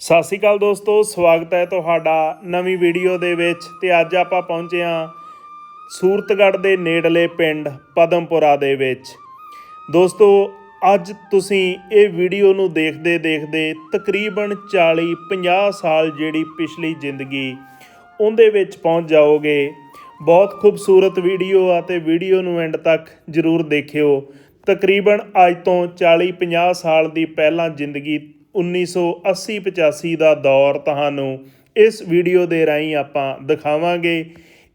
ਸਤਿ ਸ਼੍ਰੀ ਅਕਾਲ ਦੋਸਤੋ, ਸਵਾਗਤ ਹੈ ਤੁਹਾਡਾ ਨਵੀਂ ਵੀਡੀਓ ਦੇ ਵਿੱਚ ਤੇ ਅੱਜ ਆਪਾਂ ਪਹੁੰਚੇ ਹਾਂ ਸੂਰਤਗੜ੍ਹ ਦੇ ਨੇੜਲੇ ਪਿੰਡ ਪਦਮਪੁਰਾ ਦੇ ਵਿੱਚ। ਦੋਸਤੋ, ਅੱਜ ਤੁਸੀਂ ਇਹ ਵੀਡੀਓ ਨੂੰ ਦੇਖਦੇ ਦੇਖਦੇ ਤਕਰੀਬਨ 40 50 ਸਾਲ ਜਿਹੜੀ ਪਿਛਲੀ ਜ਼ਿੰਦਗੀ ਉਹਦੇ ਵਿੱਚ ਪਹੁੰਚ ਜਾਓਗੇ। ਬਹੁਤ ਖੂਬਸੂਰਤ ਵੀਡੀਓ ਆ ਤੇ ਵੀਡੀਓ ਨੂੰ ਐਂਡ ਤੱਕ ਜ਼ਰੂਰ ਦੇਖਿਓ। ਤਕਰੀਬਨ ਅੱਜ ਤੋਂ 40 50 ਸਾਲ ਦੀ ਪਹਿਲਾਂ ਜ਼ਿੰਦਗੀ 1980 85 ਦਾ ਦੌਰ ਤੁਹਾਨੂੰ ਇਸ ਵੀਡੀਓ ਦੇ ਰਾਹੀਂ ਆਪਾਂ ਦਿਖਾਵਾਂਗੇ।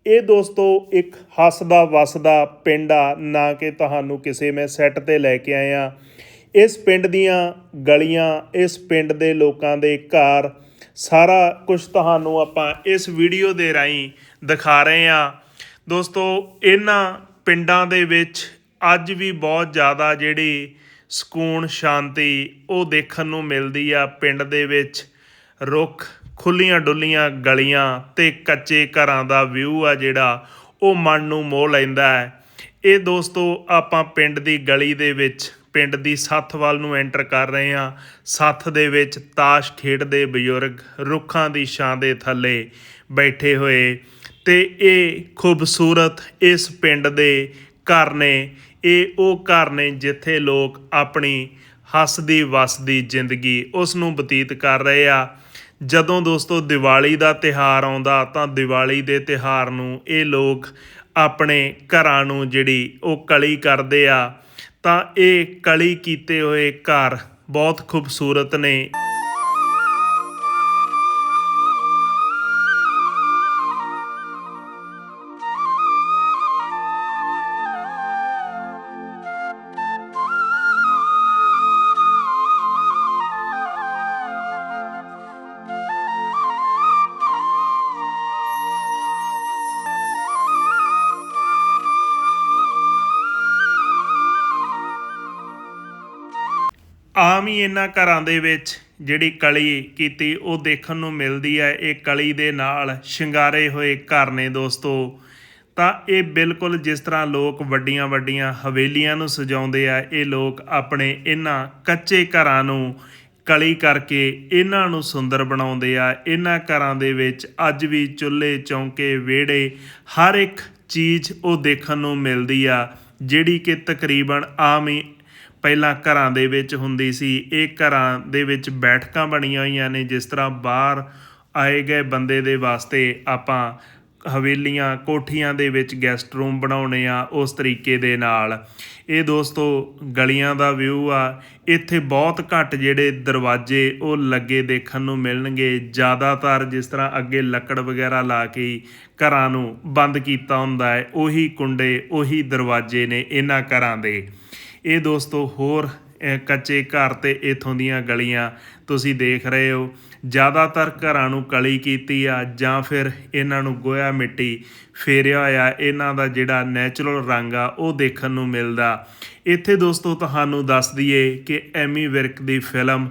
ਇਹ ਦੋਸਤੋ ਇੱਕ ਹੱਸਦਾ ਵਸਦਾ ਪਿੰਡ ਆ, ਨਾ ਕਿ ਤੁਹਾਨੂੰ ਕਿਸੇ ਮੈਂ ਸੈੱਟ ਤੇ ਲੈ ਕੇ ਆਇਆ। ਇਸ ਪਿੰਡ ਦੀਆਂ ਗਲੀਆਂ, ਇਸ ਪਿੰਡ ਦੇ ਲੋਕਾਂ ਦੇ ਘਰ, ਸਾਰਾ ਕੁਝ ਤੁਹਾਨੂੰ ਆਪਾਂ ਇਸ ਵੀਡੀਓ ਦੇ ਰਾਹੀਂ ਦਿਖਾ ਰਹੇ ਹਾਂ। ਦੋਸਤੋ, ਇਹਨਾਂ ਪਿੰਡਾਂ ਦੇ ਵਿੱਚ ਅੱਜ ਵੀ ਬਹੁਤ ਜ਼ਿਆਦਾ ਜਿਹੜੀ ਸਕੂਨ, ਸ਼ਾਂਤੀ ਉਹ ਦੇਖਣ ਨੂੰ ਮਿਲਦੀ ਆ ਪਿੰਡ ਦੇ ਵਿੱਚ। ਰੁੱਖ ਖੁੱਲੀਆਂ ਡੁੱਲੀਆਂ ਗਲੀਆਂ ਤੇ ਕੱਚੇ ਘਰਾਂ ਦਾ ਵਿਊ ਆ ਜਿਹੜਾ, ਉਹ ਮਨ ਨੂੰ ਮੋਹ ਲੈਂਦਾ ਹੈ। ਇਹ ਦੋਸਤੋ, ਆਪਾਂ ਪਿੰਡ ਦੀ ਗਲੀ ਦੇ ਵਿੱਚ, ਪਿੰਡ ਦੀ ਸੱਥ ਵੱਲ ਨੂੰ ਐਂਟਰ ਕਰ ਰਹੇ ਹਾਂ। ਸੱਥ ਦੇ ਵਿੱਚ ਤਾਸ਼ ਖੇਡਦੇ ਬਜ਼ੁਰਗ ਰੁੱਖਾਂ ਦੀ ਛਾਂ ਦੇ ਥੱਲੇ ਬੈਠੇ ਹੋਏ ਤੇ ਇਹ ਖੂਬਸੂਰਤ ਇਸ ਪਿੰਡ ਦੇ ਘਰ ਨੇ। ਇਹ ਉਹ ਘਰ ਨੇ ਜਿੱਥੇ ਲੋਕ ਆਪਣੀ ਹੱਸਦੀ ਵਸਦੀ ਜ਼ਿੰਦਗੀ ਉਸ ਨੂੰ ਬਤੀਤ ਕਰ ਰਹੇ ਆ। ਜਦੋਂ ਦੋਸਤੋ ਦੀਵਾਲੀ ਦਾ ਤਿਹਾਰ ਆਉਂਦਾ ਤਾਂ ਦੀਵਾਲੀ ਦੇ ਤਿਹਾਰ ਨੂੰ ਇਹ ਲੋਕ ਆਪਣੇ ਘਰਾਂ ਨੂੰ ਜਿਹੜੀ ਉਹ ਕਲੀ ਕਰਦੇ ਆ। ਤਾਂ ਇਹ ਕਲੀ ਕੀਤੇ ਹੋਏ ਘਰ ਬਹੁਤ ਖੂਬਸੂਰਤ ਨੇ। ਆਮ ਹੀ ਇਹਨਾਂ ਘਰਾਂ ਦੇ ਵਿੱਚ ਜਿਹੜੀ ਕਲੀ ਕੀਤੀ ਉਹ ਦੇਖਣ ਨੂੰ ਮਿਲਦੀ ਹੈ। ਇਹ ਕਲੀ ਦੇ ਨਾਲ ਸ਼ਿੰਗਾਰੇ ਹੋਏ ਘਰ ਨੇ ਦੋਸਤੋ। ਤਾਂ ਇਹ ਬਿਲਕੁਲ ਜਿਸ ਤਰ੍ਹਾਂ ਲੋਕ ਵੱਡੀਆਂ ਵੱਡੀਆਂ ਹਵੇਲੀਆਂ ਨੂੰ ਸਜਾਉਂਦੇ ਆ, ਇਹ ਲੋਕ ਆਪਣੇ ਇਹਨਾਂ ਕੱਚੇ ਘਰਾਂ ਨੂੰ ਕਲੀ ਕਰਕੇ ਇਹਨਾਂ ਨੂੰ ਸੁੰਦਰ ਬਣਾਉਂਦੇ ਆ। ਇਹਨਾਂ ਘਰਾਂ ਦੇ ਵਿੱਚ ਅੱਜ ਵੀ ਚੁੱਲ੍ਹੇ, ਚੌਂਕੇ, ਵਿਹੜੇ, ਹਰ ਇੱਕ ਚੀਜ਼ ਉਹ ਦੇਖਣ ਨੂੰ ਮਿਲਦੀ ਆ, ਜਿਹੜੀ ਕਿ ਤਕਰੀਬਨ ਆਮ ਹੀ ਪਹਿਲਾਂ ਘਰਾਂ ਦੇ ਵਿੱਚ ਹੁੰਦੀ ਸੀ। ਇਹ ਘਰਾਂ ਦੇ ਵਿੱਚ ਬੈਠਕਾਂ ਬਣੀਆਂ ਹੋਈਆਂ ਨੇ। ਜਿਸ ਤਰ੍ਹਾਂ ਬਾਹਰ ਆਏ ਗਏ ਬੰਦੇ ਦੇ ਵਾਸਤੇ ਆਪਾਂ ਹਵੇਲੀਆਂ, ਕੋਠੀਆਂ ਦੇ ਵਿੱਚ ਗੈਸਟ ਰੂਮ ਬਣਾਉਣੇ ਆ ਉਸ ਤਰੀਕੇ ਦੇ ਨਾਲ। ਇਹ ਦੋਸਤੋ, ਗਲੀਆਂ ਦਾ ਵਿਊ ਆ। ਇੱਥੇ ਬਹੁਤ ਘੱਟ ਜਿਹੜੇ ਦਰਵਾਜ਼ੇ ਉਹ ਲੱਗੇ ਦੇਖਣ ਨੂੰ ਮਿਲਣਗੇ। ਜ਼ਿਆਦਾਤਰ ਜਿਸ ਤਰ੍ਹਾਂ ਅੱਗੇ ਲੱਕੜ ਵਗੈਰਾ ਲਾ ਕੇ ਘਰਾਂ ਨੂੰ ਬੰਦ ਕੀਤਾ ਹੁੰਦਾ ਹੈ, ਉਹੀ ਕੁੰਡੇ, ਉਹੀ ਦਰਵਾਜ਼ੇ ਨੇ ਇਹਨਾਂ ਘਰਾਂ ਦੇ। ਇਹ ਦੋਸਤੋ ਹੋਰ ਕੱਚੇ ਘਰ ਤੇ ਇਥੋਂ ਦੀਆਂ ਗਲੀਆਂ ਤੁਸੀਂ ਦੇਖ ਰਹੇ ਹੋ। ਜ਼ਿਆਦਾਤਰ ਘਰਾਂ ਨੂੰ ਕਲੀ ਕੀਤੀ ਆ ਜਾਂ ਫਿਰ ਇਹਨਾਂ ਨੂੰ ਗੋਇਆ ਮਿੱਟੀ ਫੇਰਿਆ ਹੋਇਆ, ਇਹਨਾਂ ਦਾ ਜਿਹੜਾ ਨੈਚੁਰਲ ਰੰਗ ਆ, ਉਹ ਦੇਖਣ ਨੂੰ ਮਿਲਦਾ। ਇੱਥੇ ਦੋਸਤੋ ਤੁਹਾਨੂੰ ਦੱਸ ਦਈਏ ਕਿ ਐਮੀ ਵਿਰਕ ਦੀ ਫਿਲਮ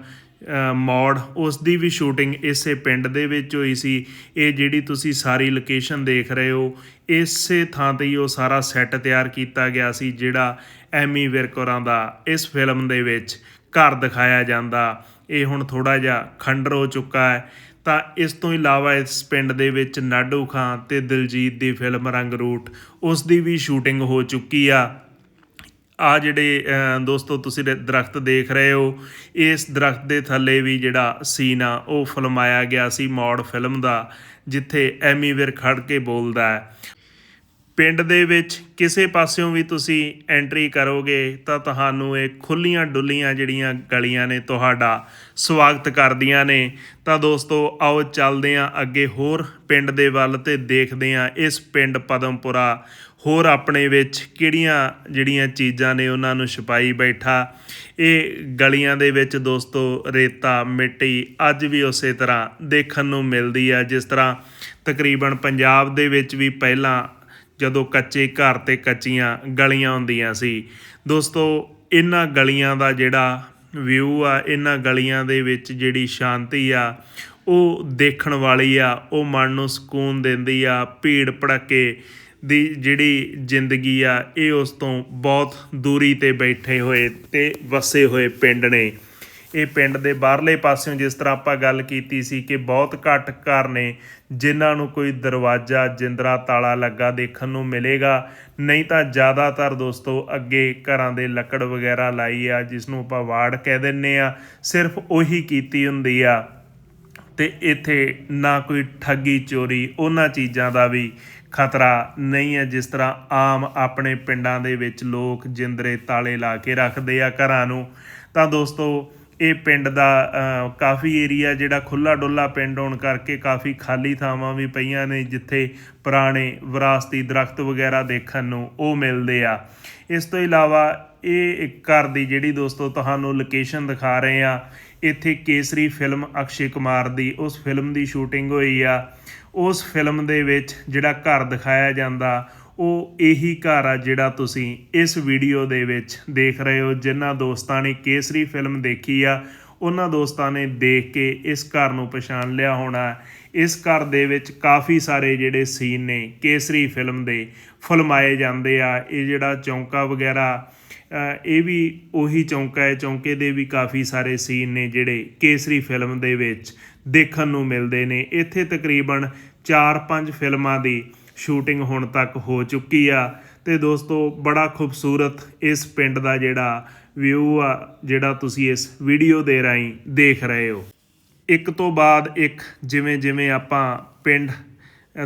ਮੌੜ, ਉਸ ਦੀ ਵੀ ਸ਼ੂਟਿੰਗ ਇਸੇ ਪਿੰਡ ਦੇ ਵਿੱਚ ਹੋਈ ਸੀ। ਇਹ ਜਿਹੜੀ ਤੁਸੀਂ ਸਾਰੀ ਲੋਕੇਸ਼ਨ ਦੇਖ ਰਹੇ ਹੋ, ਇਸੇ ਥਾਂ ਤੇ ਹੀ ਉਹ ਸਾਰਾ ਸੈੱਟ ਤਿਆਰ ਕੀਤਾ ਗਿਆ ਸੀ, ਜਿਹੜਾ ਐਮੀ ਵਿਰਕ ਦਾ ਇਸ ਫਿਲਮ ਦੇ ਵਿੱਚ ਘਰ ਦਿਖਾਇਆ ਜਾਂਦਾ। ਇਹ ਹੁਣ ਥੋੜਾ ਜਿਹਾ ਖੰਡਰ ਹੋ ਚੁੱਕਾ ਹੈ। ਤਾਂ ਇਸ ਤੋਂ ਇਲਾਵਾ ਇਸ ਪਿੰਡ ਦੇ ਵਿੱਚ ਨਾਡੂ ਖਾਂ ਤੇ ਦਿਲਜੀਤ ਦੀ ਫਿਲਮ ਰੰਗ ਰੂਟ, ਉਸ ਦੀ ਵੀ ਸ਼ੂਟਿੰਗ ਹੋ ਚੁੱਕੀ ਆ। ਆ ਜਿਹੜੇ ਦੋਸਤੋ, ਤੁਸੀਂ ਦ- ਦਰਖਤ ਦੇਖ ਰਹੇ ਹੋ, ਇਸ ਦਰਖਤ ਦੇ ਥੱਲੇ ਵੀ ਜਿਹੜਾ ਸੀਨ ਆ, ਉਹ ਫਿਲਮਾਇਆ ਗਿਆ ਸੀ ਮੌੜ ਫਿਲਮ ਦਾ, ਜਿੱਥੇ ਐਮੀ ਵਿਰ ਖੜ ਕੇ ਬੋਲਦਾ ਹੈ। ਪਿੰਡ ਦੇ ਵਿੱਚ ਕਿਸੇ ਪਾਸਿਓਂ ਵੀ ਤੁਸੀਂ ਐਂਟਰੀ ਕਰੋਗੇ ਤਾਂ ਤੁਹਾਨੂੰ ਇਹ ਖੁੱਲੀਆਂ ਡੁੱਲੀਆਂ ਜਿਹੜੀਆਂ ਗਲੀਆਂ ਨੇ ਤੁਹਾਡਾ ਸਵਾਗਤ ਕਰਦੀਆਂ ਨੇ। ਤਾਂ ਦੋਸਤੋ, ਆਓ ਚੱਲਦੇ ਹਾਂ ਅੱਗੇ ਹੋਰ ਪਿੰਡ ਦੇ ਵੱਲ ਤੇ ਦੇਖਦੇ ਹਾਂ ਇਸ ਪਿੰਡ ਪਦਮਪੁਰਾ ਹੋਰ ਆਪਣੇ ਵਿੱਚ ਕਿਹੜੀਆਂ ਜਿਹੜੀਆਂ ਚੀਜ਼ਾਂ ਨੇ ਉਹਨਾਂ ਨੂੰ ਛਪਾਈ ਬੈਠਾ। ਇਹ ਗਲੀਆਂ ਦੇ ਵਿੱਚ ਦੋਸਤੋ, ਰੇਤਾ, ਮਿੱਟੀ ਅੱਜ ਵੀ ਉਸੇ ਤਰ੍ਹਾਂ ਦੇਖਣ ਨੂੰ ਮਿਲਦੀ ਆ। ਜਿਸ ਤਰ੍ਹਾਂ ਤਕਰੀਬਨ ਪੰਜਾਬ ਦੇ ਵਿੱਚ ਵੀ ਪਹਿਲਾਂ ਜਦੋਂ ਕੱਚੇ ਘਰ ਤੇ ਕੱਚੀਆਂ ਗਲੀਆਂ ਹੁੰਦੀਆਂ ਸੀ। ਦੋਸਤੋ, ਇਹਨਾਂ ਗਲੀਆਂ ਦਾ ਜਿਹੜਾ ਵਿਊ ਆ, ਇਹਨਾਂ ਗਲੀਆਂ ਦੇ ਵਿੱਚ ਜਿਹੜੀ ਸ਼ਾਂਤੀ ਆ, ਉਹ ਦੇਖਣ ਵਾਲੀ ਆ, ਉਹ ਮਨ ਨੂੰ ਸਕੂਨ ਦਿੰਦੀ ਆ, ਭੀੜ ਭੜੱਕੇ ਦੀ ਜਿਹੜੀ ਜ਼ਿੰਦਗੀ ਆ, ਇਹ ਉਸ ਤੋਂ ਬਹੁਤ ਦੂਰੀ ਤੇ ਬੈਠੇ ਹੋਏ ਤੇ ਵਸੇ ਹੋਏ ਪਿੰਡ ਨੇ। ਇਹ ਪਿੰਡ ਦੇ ਬਾਹਰਲੇ ਪਾਸਿਓਂ ਜਿਸ ਤਰ੍ਹਾਂ ਆਪਾਂ ਗੱਲ ਕੀਤੀ ਸੀ ਕਿ ਬਹੁਤ ਘੱਟ ਘਰ ਨੇ ਜਿਨ੍ਹਾਂ ਨੂੰ ਕੋਈ ਦਰਵਾਜ਼ਾ, ਜਿੰਦਰਾ, ਤਾਲਾ ਲੱਗਾ ਦੇਖਣ ਨੂੰ ਮਿਲੇਗਾ। ਨਹੀਂ ਤਾਂ ਜ਼ਿਆਦਾਤਰ ਦੋਸਤੋ ਅੱਗੇ ਘਰਾਂ ਦੇ ਲੱਕੜ ਵਗੈਰਾ ਲਾਈ ਆ ਜਿਸ ਨੂੰ ਆਪਾਂ ਵਾੜ ਕਹਿ ਦਿੰਨੇ ਆ। ਸਿਰਫ ਉਹੀ ਕੀਤੀ ਹੁੰਦੀ ਆ। ਤੇ ਇੱਥੇ ਨਾ ਕੋਈ ਠੱਗੀ, ਚੋਰੀ, ਉਹਨਾਂ ਚੀਜ਼ਾਂ ਦਾ ਵੀ ਖਤਰਾ ਨਹੀਂ ਹੈ, ਜਿਸ ਤਰ੍ਹਾਂ ਆਮ ਆਪਣੇ ਪਿੰਡਾਂ ਦੇ ਵਿੱਚ ਲੋਕ ਜਿੰਦਰੇ ਤਾਲੇ ਲਾ ਕੇ ਰੱਖਦੇ ਆ ਘਰਾਂ ਨੂੰ। ਤਾਂ ਦੋਸਤੋ ਇਹ ਪਿੰਡ ਦਾ ਕਾਫੀ ਏਰੀਆ ਜਿਹੜਾ ਖੁੱਲਾ ਡੁੱਲਾ ਪਿੰਡ ਹੋਣ ਕਰਕੇ ਕਾਫੀ ਖਾਲੀ ਥਾਵਾਂ ਵੀ ਪਈਆਂ ਨੇ, ਜਿੱਥੇ ਪੁਰਾਣੇ ਵਿਰਾਸਤੀ ਦਰਖਤ ਵਗੈਰਾ ਦੇਖਣ ਨੂੰ ਉਹ ਮਿਲਦੇ ਆ। ਇਸ ਤੋਂ ਇਲਾਵਾ ਇਹ ਇੱਕ ਘਰ ਦੀ ਜਿਹੜੀ ਦੋਸਤੋ ਤੁਹਾਨੂੰ ਲੋਕੇਸ਼ਨ ਦਿਖਾ ਰਹੇ ਆ, ਇੱਥੇ ਕੇਸਰੀ ਫਿਲਮ ਅਕਸ਼ੇ ਕੁਮਾਰ ਦੀ ਉਸ ਫਿਲਮ ਦੀ ਸ਼ੂਟਿੰਗ ਹੋਈ ਆ। ਉਸ ਫਿਲਮ ਦੇ ਵਿੱਚ ਜਿਹੜਾ ਘਰ ਦਿਖਾਇਆ ਜਾਂਦਾ ਉਹ ਇਹੀ ਘਰ ਆ ਜਿਹੜਾ ਤੁਸੀਂ ਇਸ ਵੀਡੀਓ ਦੇ ਵਿੱਚ ਦੇਖ ਰਹੇ ਹੋ। ਜਿਨ੍ਹਾਂ ਦੋਸਤਾਂ ਨੇ ਕੇਸਰੀ ਫਿਲਮ ਦੇਖੀ ਆ, ਉਹਨਾਂ ਦੋਸਤਾਂ ਨੇ ਦੇਖ ਕੇ ਇਸ ਘਰ ਨੂੰ ਪਛਾਣ ਲਿਆ ਹੋਣਾ ਇਸ ਘਰ ਦੇ ਵਿੱਚ ਕਾਫੀ ਸਾਰੇ ਜਿਹੜੇ ਸੀਨ ਨੇ ਕੇਸਰੀ ਫਿਲਮ ਦੇ ਫਲਮਾਏ ਜਾਂਦੇ ਆ। ਇਹ ਜਿਹੜਾ ਚੌਂਕਾ ਵਗੈਰਾ ਇਹ ਵੀ ਉਹੀ ਚੌਂਕਾ ਹੈ। ਚੌਂਕੇ ਦੇ ਵੀ ਕਾਫੀ ਸਾਰੇ ਸੀਨ ਨੇ ਜਿਹੜੇ ਕੇਸਰੀ ਫਿਲਮ ਦੇ ਵਿੱਚ ਦੇਖਣ ਨੂੰ ਮਿਲਦੇ ਨੇ। ਇੱਥੇ ਤਕਰੀਬਨ 4-5 ਫਿਲਮਾਂ ਦੀ ਸ਼ੂਟਿੰਗ ਹੁਣ ਤੱਕ ਹੋ ਚੁੱਕੀ ਆ। ਤੇ ਦੋਸਤੋ, ਬੜਾ ਖੂਬਸੂਰਤ ਇਸ ਪਿੰਡ ਦਾ ਜਿਹੜਾ ਵਿਊ ਆ, ਜਿਹੜਾ ਤੁਸੀਂ ਇਸ ਵੀਡੀਓ ਦੇ ਰਾਹੀਂ ਦੇਖ ਰਹੇ ਹੋ। ਇੱਕ ਤੋਂ ਬਾਅਦ ਇੱਕ ਜਿਵੇਂ ਜਿਵੇਂ ਆਪਾਂ ਪਿੰਡ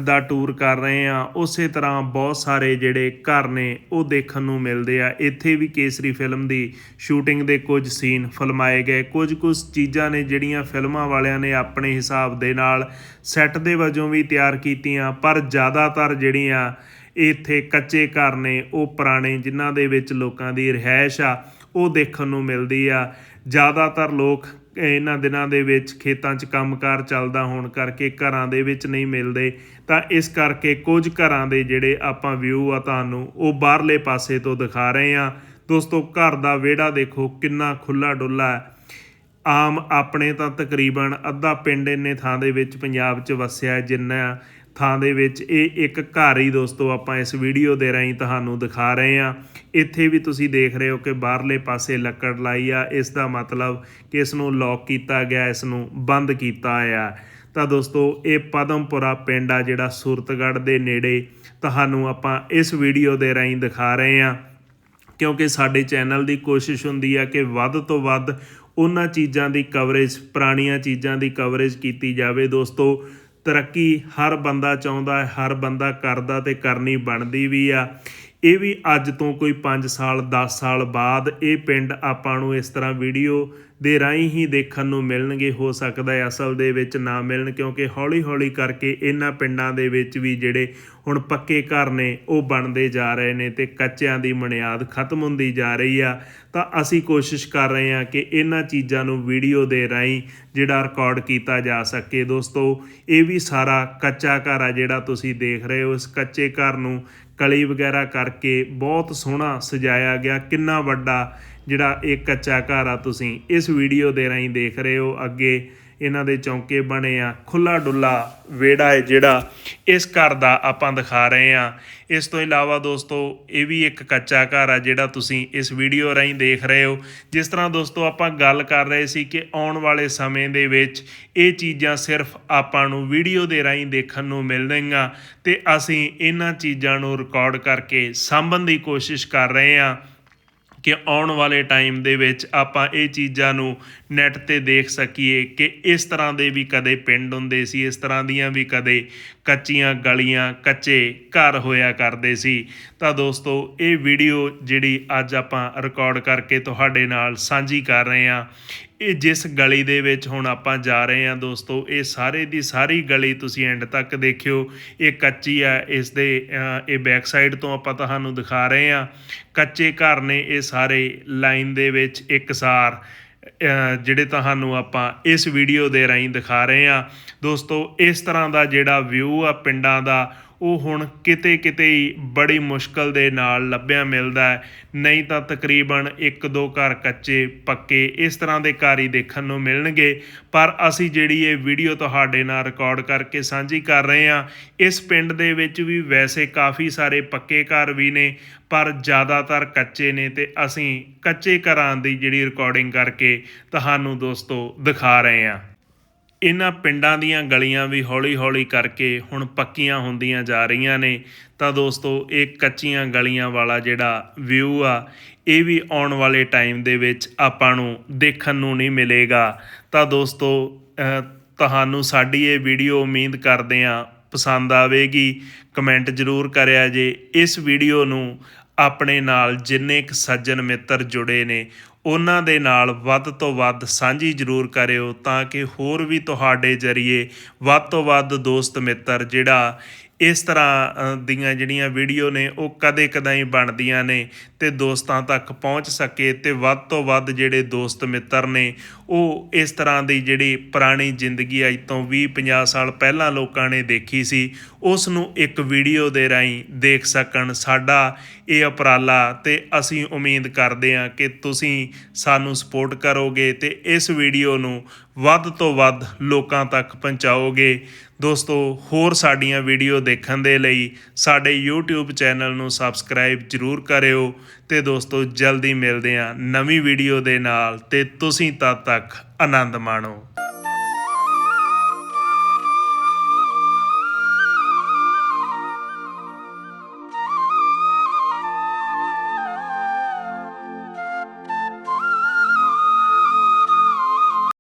ਦਾ ਟੂਰ ਕਰ ਰਹੇ ਆ ਉਸੇ ਤਰ੍ਹਾਂ ਬਹੁਤ ਸਾਰੇ ਜਿਹੜੇ ਘਰ ਨੇ, ਉਹ ਦੇਖਣ ਨੂੰ ਮਿਲਦੇ ਆ। ਇੱਥੇ ਵੀ ਕੇਸਰੀ ਫਿਲਮ ਦੀ ਸ਼ੂਟਿੰਗ ਦੇ ਕੁਝ ਸੀਨ ਫਿਲਮਾਏ ਗਏ। ਕੁਝ ਕੁਝ ਚੀਜ਼ਾਂ ਨੇ ਜਿਹੜੀਆਂ ਫਿਲਮਾਂ ਵਾਲਿਆਂ ਨੇ ਆਪਣੇ ਹਿਸਾਬ ਦੇ ਨਾਲ ਸੈੱਟ ਦੇ ਵਜੋਂ ਵੀ ਤਿਆਰ ਕੀਤੀਆਂ, ਪਰ ਜ਼ਿਆਦਾਤਰ ਜਿਹੜੀਆਂ ਇੱਥੇ ਕੱਚੇ ਘਰ ਨੇ, ਉਹ ਪੁਰਾਣੇ ਜਿਨ੍ਹਾਂ ਦੇ ਵਿੱਚ ਲੋਕਾਂ ਦੀ ਰਿਹਾਇਸ਼ ਆ, ਉਹ ਦੇਖਣ ਨੂੰ ਮਿਲਦੀ ਆ। ਜ਼ਿਆਦਾਤਰ ਲੋਕ ਇਹਨਾਂ ਦਿਨਾਂ ਦੇ ਵਿੱਚ ਖੇਤਾਂ 'ਚ ਕੰਮਕਾਰ ਚੱਲਦਾ ਹੋਣ ਕਰਕੇ ਘਰਾਂ ਦੇ ਵਿੱਚ ਨਹੀਂ ਮਿਲਦੇ, ਤਾਂ ਇਸ ਕਰਕੇ ਕੁਝ ਘਰਾਂ ਦੇ ਜਿਹੜੇ ਆਪਾਂ ਵਿਊ ਆ ਤੁਹਾਨੂੰ, ਉਹ ਬਾਹਰਲੇ ਪਾਸੇ ਤੋਂ ਦਿਖਾ ਰਹੇ ਆ ਦੋਸਤੋ, ਘਰ ਦਾ ਵਿਹੜਾ ਦੇਖੋ, ਕਿੰਨਾ ਖੁੱਲਾ ਡੁੱਲਾ ਹੈ। ਆਮ ਆਪਣੇ ਤਾਂ ਤਕਰੀਬਨ ਅੱਧਾ ਪਿੰਡ ਇੰਨੇ ਥਾਂ ਦੇ ਵਿੱਚ ਪੰਜਾਬ 'ਚ ਵਸਿਆ ਜਿੰਨਾ ਥਾਂ ਦੇ ਵਿੱਚ ਇਹ ਇੱਕ ਘਰ ਹੀ ਦੋਸਤੋ ਆਪਾਂ ਇਸ ਵੀਡੀਓ ਦੇ ਰਾਹੀਂ ਤੁਹਾਨੂੰ ਦਿਖਾ ਰਹੇ ਹਾਂ। ਇੱਥੇ ਵੀ ਤੁਸੀਂ ਦੇਖ ਰਹੇ ਹੋ ਕਿ ਬਾਹਰਲੇ ਪਾਸੇ ਲੱਕੜ ਲਾਈ ਆ। ਇਸ ਦਾ ਮਤਲਬ ਕਿ ਇਸ ਨੂੰ ਲੌਕ ਕੀਤਾ ਗਿਆ, ਇਸ ਨੂੰ ਬੰਦ ਕੀਤਾ ਆ। ਤਾਂ ਦੋਸਤੋ, ਇਹ ਪਦਮਪੁਰਾ ਪਿੰਡ ਆ ਜਿਹੜਾ ਸੂਰਤਗੜ੍ਹ ਦੇ ਨੇੜੇ ਤੁਹਾਨੂੰ ਆਪਾਂ ਇਸ ਵੀਡੀਓ ਦੇ ਰਾਹੀਂ ਦਿਖਾ ਰਹੇ ਹਾਂ। ਕਿਉਂਕਿ ਸਾਡੇ ਚੈਨਲ ਦੀ ਕੋਸ਼ਿਸ਼ ਹੁੰਦੀ ਆ ਕਿ ਵੱਧ ਤੋਂ ਵੱਧ ਉਹਨਾਂ ਚੀਜ਼ਾਂ ਦੀ ਕਵਰੇਜ ਪੁਰਾਣੀਆਂ ਚੀਜ਼ਾਂ ਦੀ ਕਵਰੇਜ ਕੀਤੀ ਜਾਵੇ। ਦੋਸਤੋ ਤਰੱਕੀ ਹਰ ਬੰਦਾ ਚਾਹੁੰਦਾ ਹੈ, ਹਰ ਬੰਦਾ ਕਰਦਾ ਤੇ ਕਰਨੀ ਬਣਦੀ ਵੀ ਆ। ਇਹ ਵੀ ਅੱਜ ਤੋਂ ਕੋਈ 5 ਸਾਲ 10 ਸਾਲ ਬਾਅਦ ਇਹ ਪਿੰਡ ਆਪਾਂ ਨੂੰ ਇਸ ਤਰ੍ਹਾਂ ਵੀਡੀਓ ਦੇ ਰਾਹੀਂ ਹੀ ਦੇਖਣ ਨੂੰ ਮਿਲਣਗੇ, ਹੋ ਸਕਦਾ ਹੈ ਅਸਲ ਦੇ ਵਿੱਚ ਨਾ ਮਿਲਣ, ਕਿਉਂਕਿ ਹੌਲੀ-ਹੌਲੀ ਕਰਕੇ ਇਹਨਾਂ ਪਿੰਡਾਂ ਦੇ ਵਿੱਚ ਵੀ ਜਿਹੜੇ ਹੁਣ ਪੱਕੇ ਘਰ ਨੇ, ਉਹ ਬਣਦੇ ਜਾ ਰਹੇ ਨੇ ਤੇ ਕੱਚਿਆਂ ਦੀ ਬੁਨਿਆਦ ਖਤਮ ਹੁੰਦੀ ਜਾ ਰਹੀ ਆ। ਤਾਂ ਅਸੀਂ ਕੋਸ਼ਿਸ਼ ਕਰ ਰਹੇ ਹਾਂ ਕਿ ਇਹਨਾਂ ਚੀਜ਼ਾਂ ਨੂੰ ਵੀਡੀਓ ਦੇ ਰਾਹੀਂ ਜਿਹੜਾ ਰਿਕਾਰਡ ਕੀਤਾ ਜਾ ਸਕੇ। ਦੋਸਤੋ, ਇਹ ਵੀ ਸਾਰਾ ਕੱਚਾ ਘਰ ਆ ਜਿਹੜਾ ਤੁਸੀਂ ਦੇਖ ਰਹੇ ਹੋ। ਇਸ ਕੱਚੇ ਘਰ ਨੂੰ ਕਲੀ ਵਗੈਰਾ ਕਰਕੇ ਬਹੁਤ ਸੋਹਣਾ ਸਜਾਇਆ ਗਿਆ। ਕਿੰਨਾ ਵੱਡਾ ਜਿਹੜਾ ਇਹ ਕੱਚਾ ਘਰ ਆ ਤੁਸੀਂ ਇਸ ਵੀਡੀਓ ਦੇ ਰਾਹੀਂ ਦੇਖ ਰਹੇ ਹੋ, ਅੱਗੇ ਇਹਨਾਂ ਦੇ ਚੌਂਕੇ ਬਣੇ ਆ ਖੁੱਲਾ ਡੁੱਲਾ ਵਿਹੜਾ ਹੈ ਜਿਹੜਾ ਇਸ ਘਰ ਦਾ ਆਪਾਂ ਦਿਖਾ ਰਹੇ ਆ ਇਸ ਤੋਂ ਇਲਾਵਾ ਦੋਸਤੋ, ਇਹ ਵੀ ਇੱਕ ਕੱਚਾ ਘਰ ਆ ਜਿਹੜਾ ਤੁਸੀਂ ਇਸ ਵੀਡੀਓ ਰਾਹੀਂ ਦੇਖ ਰਹੇ ਹੋ। ਜਿਸ ਤਰ੍ਹਾਂ ਦੋਸਤੋ, ਆਪਾਂ ਗੱਲ ਕਰ ਰਹੇ ਸੀ ਕਿ ਆਉਣ ਵਾਲੇ ਸਮੇਂ ਦੇ ਵਿੱਚ ਇਹ ਚੀਜ਼ਾਂ ਸਿਰਫ ਆਪਾਂ ਨੂੰ ਵੀਡੀਓ ਦੇ ਰਾਹੀਂ ਦੇਖਣ ਨੂੰ ਮਿਲਣਗੀਆਂ ਤੇ ਅਸੀਂ ਇਹਨਾਂ ਚੀਜ਼ਾਂ ਨੂੰ ਰਿਕਾਰਡ ਕਰਕੇ ਸਾਂਭਣ ਦੀ ਕੋਸ਼ਿਸ਼ ਕਰ ਰਹੇ ਹਾਂ। ਕਿ ਆਉਣ ਵਾਲੇ ਟਾਈਮ ਦੇ ਵਿੱਚ ਆਪਾਂ ਇਹ ਚੀਜ਼ਾਂ ਨੂੰ ਨੈਟ ਤੇ ਦੇਖ ਸਕੀਏ ਕਿ ਇਸ ਤਰ੍ਹਾਂ ਦੇ ਵੀ ਕਦੇ ਪਿੰਡ ਹੁੰਦੇ ਸੀ, ਇਸ ਤਰ੍ਹਾਂ ਦੀਆਂ ਵੀ ਕਦੇ ਕੱਚੀਆਂ ਗਲੀਆਂ, ਕੱਚੇ ਘਰ ਹੋਇਆ ਕਰਦੇ ਸੀ। ਤਾਂ ਦੋਸਤੋ, ਇਹ ਵੀਡੀਓ ਜਿਹੜੀ ਅੱਜ ਆਪਾਂ ਰਿਕਾਰਡ ਕਰਕੇ ਤੁਹਾਡੇ ਨਾਲ ਸਾਂਝੀ ਕਰ ਰਹੇ ਹਾਂ ਇਹ ਜਿਸ ਗਲੀ ਦੇ ਵਿੱਚ ਹੁਣ ਆਪਾਂ ਜਾ ਰਹੇ ਹਾਂ ਦੋਸਤੋ ਇਹ ਸਾਰੇ ਦੀ ਸਾਰੀ ਗਲੀ ਤੁਸੀਂ ਐਂਡ ਤੱਕ ਦੇਖਿਓ। ਇਹ ਕੱਚੀ ਆ ਇਸ ਦੇ ਇਹ ਬੈਕ ਸਾਈਡ ਤੋਂ ਆਪਾਂ ਤੁਹਾਨੂੰ ਦਿਖਾ ਰਹੇ ਹਾਂ। ਕੱਚੇ ਘਰ ਨੇ ਇਹ ਸਾਰੇ ਲਾਈਨ ਦੇ ਵਿੱਚ ਇੱਕਸਾਰ ਅ, ਜਿਹੜੇ ਤੁਹਾਨੂੰ ਆਪਾਂ ਇਸ ਵੀਡੀਓ ਦੇ ਰਾਹੀਂ ਦਿਖਾ ਰਹੇ ਹਾਂ। ਦੋਸਤੋ ਇਸ ਤਰ੍ਹਾਂ ਦਾ ਜਿਹੜਾ ਵਿਊ ਆ ਪਿੰਡਾਂ ਦਾ ਉਹ ਹੁਣ ਕਿਤੇ ਕਿਤੇ ਹੀ ਬੜੀ ਮੁਸ਼ਕਲ ਦੇ ਨਾਲ ਲੱਭਿਆ ਮਿਲਦਾ ਹੈ। ਨਹੀਂ ਤਾਂ ਤਕਰੀਬਨ ਇੱਕ ਦੋ ਘਰ ਕੱਚੇ ਪੱਕੇ ਇਸ ਤਰ੍ਹਾਂ ਦੇ ਘਰ ਹੀ ਦੇਖਣ ਨੂੰ ਮਿਲਣਗੇ। ਪਰ ਅਸੀਂ ਜਿਹੜੀ ਇਹ ਵੀਡੀਓ ਤੁਹਾਡੇ ਨਾਲ ਰਿਕਾਰਡ ਕਰਕੇ ਸਾਂਝੀ ਕਰ ਰਹੇ ਹਾਂ, ਇਸ ਪਿੰਡ ਦੇ ਵਿੱਚ ਵੀ ਵੈਸੇ ਕਾਫੀ ਸਾਰੇ ਪੱਕੇ ਘਰ ਵੀ ਨੇ, ਪਰ ਜ਼ਿਆਦਾਤਰ ਕੱਚੇ ਨੇ ਤੇ ਅਸੀਂ ਕੱਚੇ ਘਰਾਂ ਦੀ ਜਿਹੜੀ ਰਿਕਾਰਡਿੰਗ ਕਰਕੇ ਤੁਹਾਨੂੰ ਦੋਸਤੋ ਦਿਖਾ ਰਹੇ ਹਾਂ। ਇਹਨਾਂ ਪਿੰਡਾਂ ਦੀਆਂ ਗਲੀਆਂ ਵੀ ਹੌਲੀ-ਹੌਲੀ ਕਰਕੇ ਹੁਣ ਪੱਕੀਆਂ ਹੁੰਦੀਆਂ ਜਾ ਰਹੀਆਂ ਨੇ। ਤਾਂ ਦੋਸਤੋ, ਇਹ ਕੱਚੀਆਂ ਗਲੀਆਂ ਵਾਲਾ ਜਿਹੜਾ ਵਿਊ ਆ, ਇਹ ਵੀ ਆਉਣ ਵਾਲੇ ਟਾਈਮ ਦੇ ਵਿੱਚ ਆਪਾਂ ਨੂੰ ਦੇਖਣ ਨੂੰ ਨਹੀਂ ਮਿਲੇਗਾ। ਤਾਂ ਦੋਸਤੋ ਤੁਹਾਨੂੰ ਸਾਡੀ ਇਹ ਵੀਡੀਓ ਉਮੀਦ ਕਰਦੇ ਹਾਂ ਪਸੰਦ ਆਵੇਗੀ। ਕਮੈਂਟ ਜ਼ਰੂਰ ਕਰਿਆ ਜੇ। ਇਸ ਵੀਡੀਓ ਨੂੰ ਆਪਣੇ ਨਾਲ ਜਿੰਨੇ ਕੁ ਸੱਜਣ ਮਿੱਤਰ ਜੁੜੇ ਨੇ ਉਹਨਾਂ ਦੇ ਨਾਲ ਵੱਧ ਤੋਂ ਵੱਧ ਸਾਂਝੀ ਜ਼ਰੂਰ ਕਰਿਓ ਤਾਂ ਕਿ ਹੋਰ ਵੀ ਤੁਹਾਡੇ ਜਰੀਏ ਵੱਧ ਤੋਂ ਵੱਧ ਦੋਸਤ ਮਿੱਤਰ ਜਿਹੜਾ ਇਸ ਤਰ੍ਹਾਂ ਦੀਆਂ ਜਿਹੜੀਆਂ ਵੀਡੀਓ ਨੇ, ਉਹ ਕਦੇ ਕਦਾਈ ਬਣਦੀਆਂ ਨੇ ਤੇ ਦੋਸਤਾਂ ਤੱਕ ਪਹੁੰਚ ਸਕੇ ਤੇ ਵੱਧ ਤੋਂ ਵੱਧ ਜਿਹੜੇ ਦੋਸਤ ਮਿੱਤਰ ਨੇ, ਉਹ ਇਸ ਤਰ੍ਹਾਂ ਦੀ ਜਿਹੜੀ ਪੁਰਾਣੀ ਜ਼ਿੰਦਗੀ ਅੱਜ ਤੋਂ 20 50 ਸਾਲ ਪਹਿਲਾਂ ਲੋਕਾਂ ਨੇ ਦੇਖੀ ਸੀ, ਉਸ ਨੂੰ ਇੱਕ ਵੀਡੀਓ ਦੇ ਰਾਹੀਂ ਦੇਖ ਸਕਣ ਸਾਡਾ ਇਹ ਉਪਰਾਲਾ ਤੇ ਅਸੀਂ ਉਮੀਦ ਕਰਦੇ ਹਾਂ ਕਿ ਤੁਸੀਂ ਸਾਨੂੰ ਸਪੋਰਟ ਕਰੋਗੇ ਤੇ ਇਸ ਵੀਡੀਓ ਨੂੰ ਵੱਧ ਤੋਂ ਵੱਧ ਲੋਕਾਂ ਤੱਕ ਪਹੁੰਚਾਓਗੇ। ਦੋਸਤੋ, ਹੋਰ ਸਾਡੀਆਂ ਵੀਡੀਓ ਦੇਖਣ ਦੇ ਲਈ ਸਾਡੇ YouTube ਚੈਨਲ ਨੂੰ ਸਬਸਕ੍ਰਾਈਬ ਜਰੂਰ ਕਰਿਓ ਤੇ ਦੋਸਤੋ, ਜਲਦੀ ਮਿਲਦੇ ਹਾਂ ਨਵੀਂ ਵੀਡੀਓ ਦੇ ਨਾਲ ਤੇ ਤੁਸੀਂ ਤਦ ਤੱਕ ਆਨੰਦ ਮਾਣੋ।